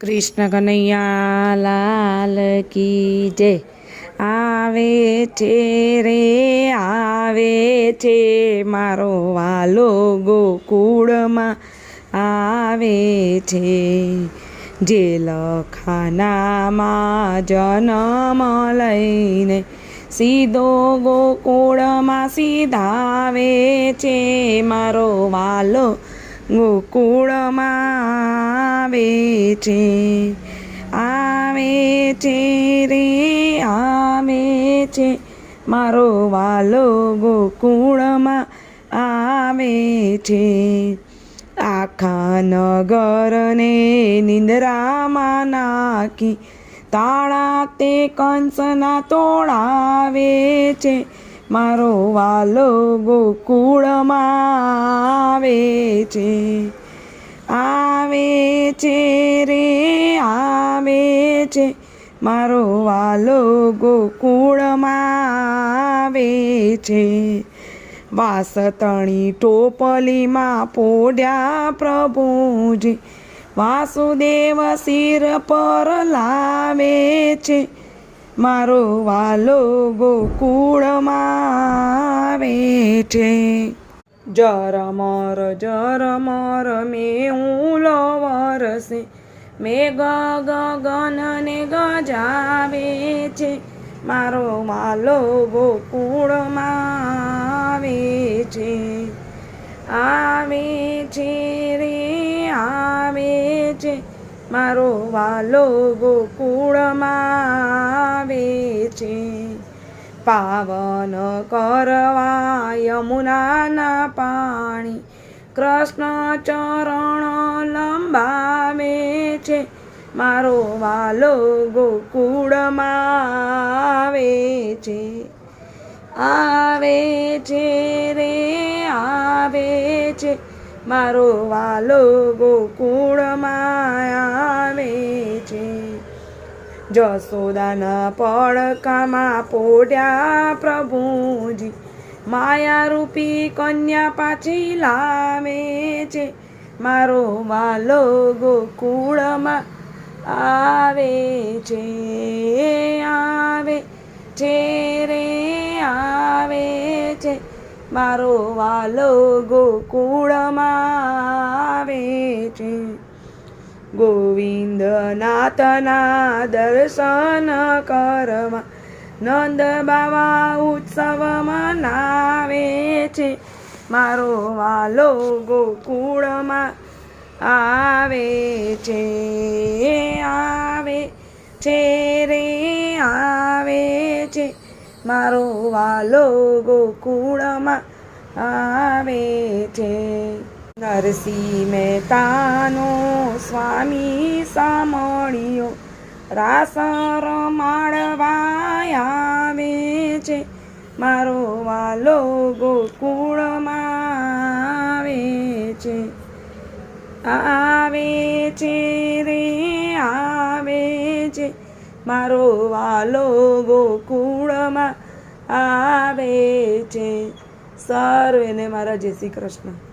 કૃષ્ણ કનૈયા લાલ કી જય. આવે છે રે, આવે છે મારો વાલો ગોકુળમાં. આવે છે જે લખાનામાં જન્મ લઈને સીધો ગોકુળમાં સીધાવે છે મારો વાલો ગોકુળમાં. આવે છે આવે છે રે આવે છે મારો વાલો ગોકુળમાં આવે છે આખા નગરને નિંદ્રામાં નાખી, તાળા તે કંસના તોડાવે છે. મારો વાલો ગોકુળમાં આવે છે આવે છે રે, આવે છે. મારો વાલો ગોકુળમાં આવે છે. વાસતણી ટોપલીમાં પોડ્યા પ્રભુજી. વાસુદેવ શિર પર લાવે છે. મારો વાલો ગોકુળમાં આવે છે. જરમર જરમર મેં વરસે મેઘ ગગનને ગજાવે છે. મારો વાલો ગોકુળમાં આવે છે. આવે છે રે, આવે છે. મારો વાલો ગોકુળમાં આવે છે. પાવન કરવા યમુનાના પાણી. કૃષ્ણ ચરણ લંબાવે છે, મારો વાલો ગોકુળમાં આવે છે. આવે છે રે, આવે છે, મારો વાલો ગોકુળમાં આવે છે. જસોદાના પડકામાં પોડ્યા પ્રભુજી. માયારૂપી કન્યા પાછી લાવે છે. મારો વાલો ગોકુળમાં આવે છે આવે છે રે, આવે છે. મારો વાલો ગોકુળમાં આવે છે. ગોવિંદનાથના દર્શન કરવા નંદ બાવા ઉત્સવ મનાવે છે મારો વાલો ગોકુળમાં આવે છે આવે છે રે આવે છે મારો વાલો ગોકુળમાં આવે છે નરસિંહ મહેતાનો સ્વામી સામળિયો રાસ રમાડવા આવે છે. મારો વાલો ગોકુળમાં આવે છે. આવે છે રે, આવે છે. મારો વાલો ગોકુળમાં આવે છે. સર્વેને મારા જય શ્રી કૃષ્ણ.